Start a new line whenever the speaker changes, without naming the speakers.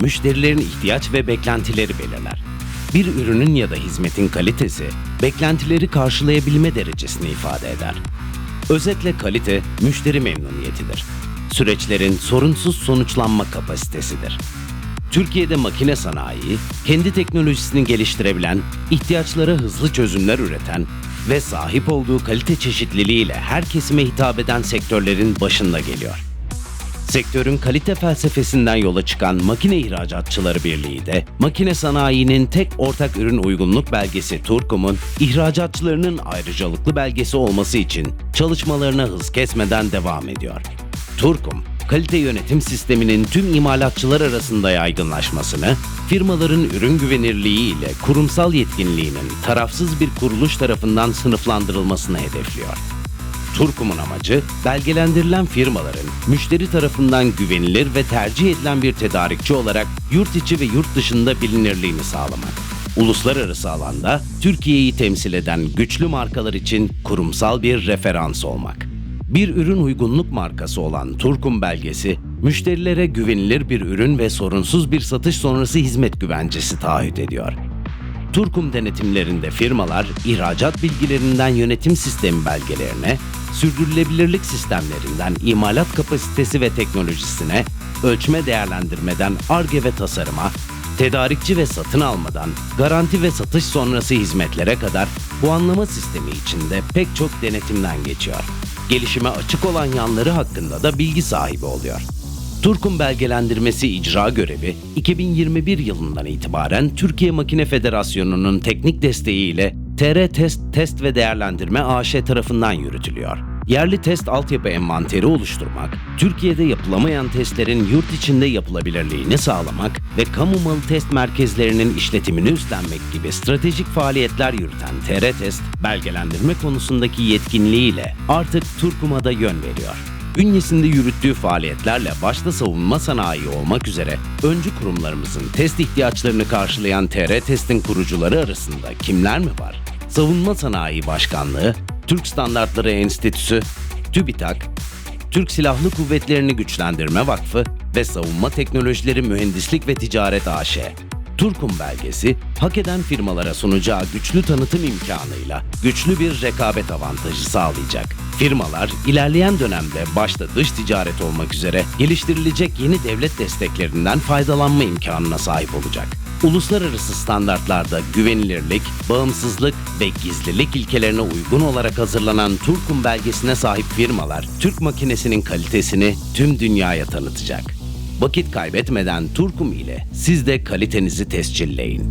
müşterilerin ihtiyaç ve beklentileri belirler. Bir ürünün ya da hizmetin kalitesi, beklentileri karşılayabilme derecesini ifade eder. Özetle kalite, müşteri memnuniyetidir. Süreçlerin sorunsuz sonuçlanma kapasitesidir. Türkiye'de makine sanayi, kendi teknolojisini geliştirebilen, ihtiyaçlara hızlı çözümler üreten ve sahip olduğu kalite çeşitliliğiyle her kesime hitap eden sektörlerin başında geliyor. Sektörün kalite felsefesinden yola çıkan Makine İhracatçıları Birliği de makine sanayinin tek ortak ürün uygunluk belgesi Turkum'un ihracatçılarının ayrıcalıklı belgesi olması için çalışmalarına hız kesmeden devam ediyor. Turkum, kalite yönetim sisteminin tüm imalatçılar arasında yaygınlaşmasını, firmaların ürün güvenirliği ile kurumsal yetkinliğinin tarafsız bir kuruluş tarafından sınıflandırılmasını hedefliyor. Turkum'un amacı belgelendirilen firmaların müşteri tarafından güvenilir ve tercih edilen bir tedarikçi olarak yurt içi ve yurt dışında bilinirliğini sağlamak. Uluslararası alanda Türkiye'yi temsil eden güçlü markalar için kurumsal bir referans olmak. Bir ürün uygunluk markası olan Turkum belgesi, müşterilere güvenilir bir ürün ve sorunsuz bir satış sonrası hizmet güvencesi taahhüt ediyor. Turkum denetimlerinde firmalar ihracat bilgilerinden yönetim sistemi belgelerine, sürdürülebilirlik sistemlerinden imalat kapasitesi ve teknolojisine, ölçme değerlendirmeden ARGE ve tasarıma, tedarikçi ve satın almadan garanti ve satış sonrası hizmetlere kadar bu anlama sistemi içinde pek çok denetimden geçiyor. Gelişime açık olan yanları hakkında da bilgi sahibi oluyor. Turkum belgelendirmesi icra görevi 2021 yılından itibaren Türkiye Makine Federasyonu'nun teknik desteğiyle TR Test Test ve Değerlendirme AŞ tarafından yürütülüyor. Yerli test altyapı envanteri oluşturmak, Türkiye'de yapılamayan testlerin yurt içinde yapılabilirliğini sağlamak ve kamu malı test merkezlerinin işletimini üstlenmek gibi stratejik faaliyetler yürüten TR Test, belgelendirme konusundaki yetkinliğiyle artık Turkum'a da yön veriyor bünyesinde yürüttüğü faaliyetlerle başta savunma sanayi olmak üzere öncü kurumlarımızın test ihtiyaçlarını karşılayan TR Test'in kurucuları arasında kimler mi var? Savunma Sanayi Başkanlığı, Türk Standartları Enstitüsü, TÜBİTAK, Türk Silahlı Kuvvetlerini Güçlendirme Vakfı ve Savunma Teknolojileri Mühendislik ve Ticaret AŞ. Turkum belgesi, hak eden firmalara sunacağı güçlü tanıtım imkanıyla güçlü bir rekabet avantajı sağlayacak. Firmalar ilerleyen dönemde başta dış ticaret olmak üzere geliştirilecek yeni devlet desteklerinden faydalanma imkanına sahip olacak. Uluslararası standartlarda güvenilirlik, bağımsızlık ve gizlilik ilkelerine uygun olarak hazırlanan Turkum belgesine sahip firmalar, Türk makinesinin kalitesini tüm dünyaya tanıtacak. Vakit kaybetmeden Turkum ile siz de kalitenizi tescilleyin.